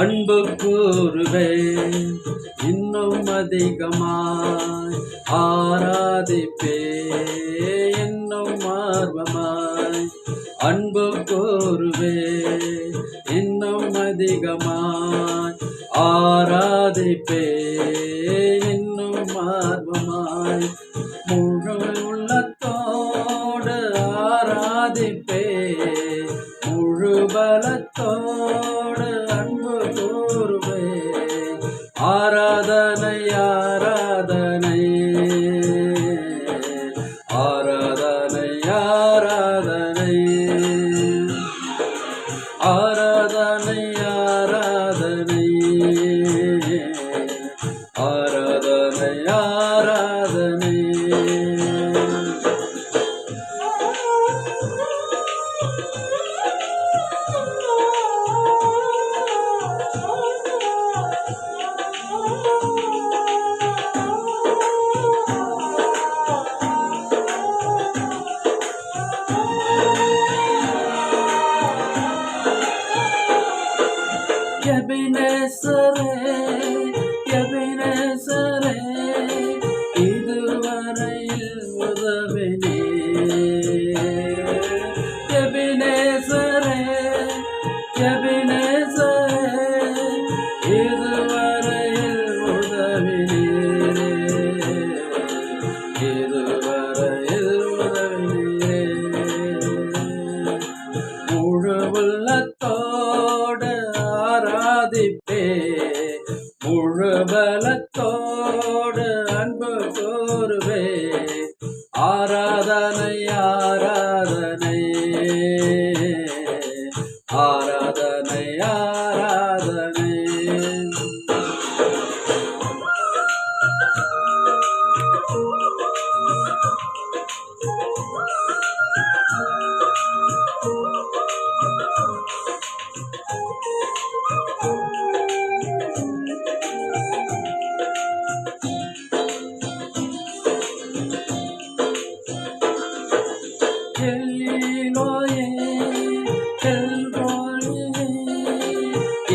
அன்பு கூறுவேன் இன்னும் அதிகமாய் ஆராதிப்பே இன்னும் ஆர்வமாய் அன்பு கூறுவேன் இன்னும் அதிகமாய் ஆராதிப்பே இன்னும் ஆர்வமாய் பலத்தோடு அன்பு கூறுவே ஆராதனை ஆராதனை. ஆராதனை ஆராதனை. ஆராதனை ஆராதனை. ஆராதனை ஆராதனை. உதவினே எபினேசரே எபினேசரே இதுவரையில் Ebenezer, எல்லிலோயே எல்ரோயே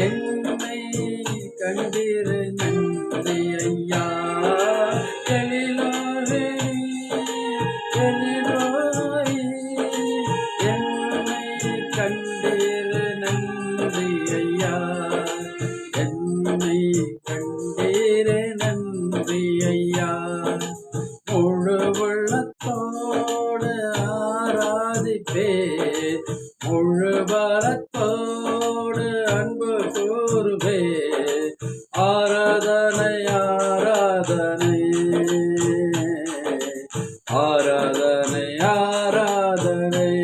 என்னை கண்டிரு நன்றி ஐயா எழிலோயே எழிலோயே என்னை கண்டிரு நன்றி ஐயா மதிப்பே. முழு பலத்தோடு அன்பு கூறுவே. ஆராதனை ஆராதனை. ஆராதனை ஆராதனை.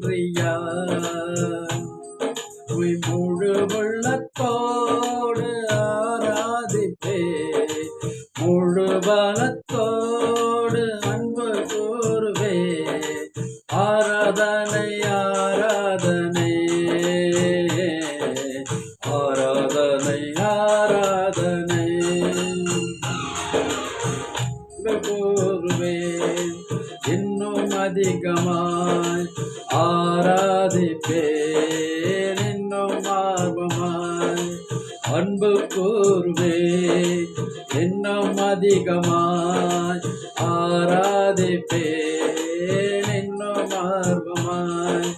நன்றியா உய் முழு உள்ளத்தோடு ஆராதிப்பே. முழு பலத்தோடு அன்பு கூறுவே. ஆராதனை ஆராதனை. ஆராதனை ஆராதனை. பேர் இன்னும் ஆர்வமாய் அன்பு கூறுவே இன்னும் அதிகமாய் ஆராதிப்பேன் இன்னும் ஆர்வமாய்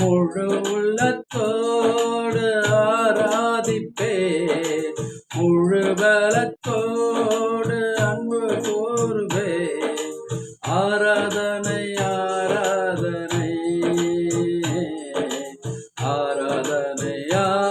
முழு உள்ளத்தோடு ஆராதிப்பேன் முழு பலத்தோடு and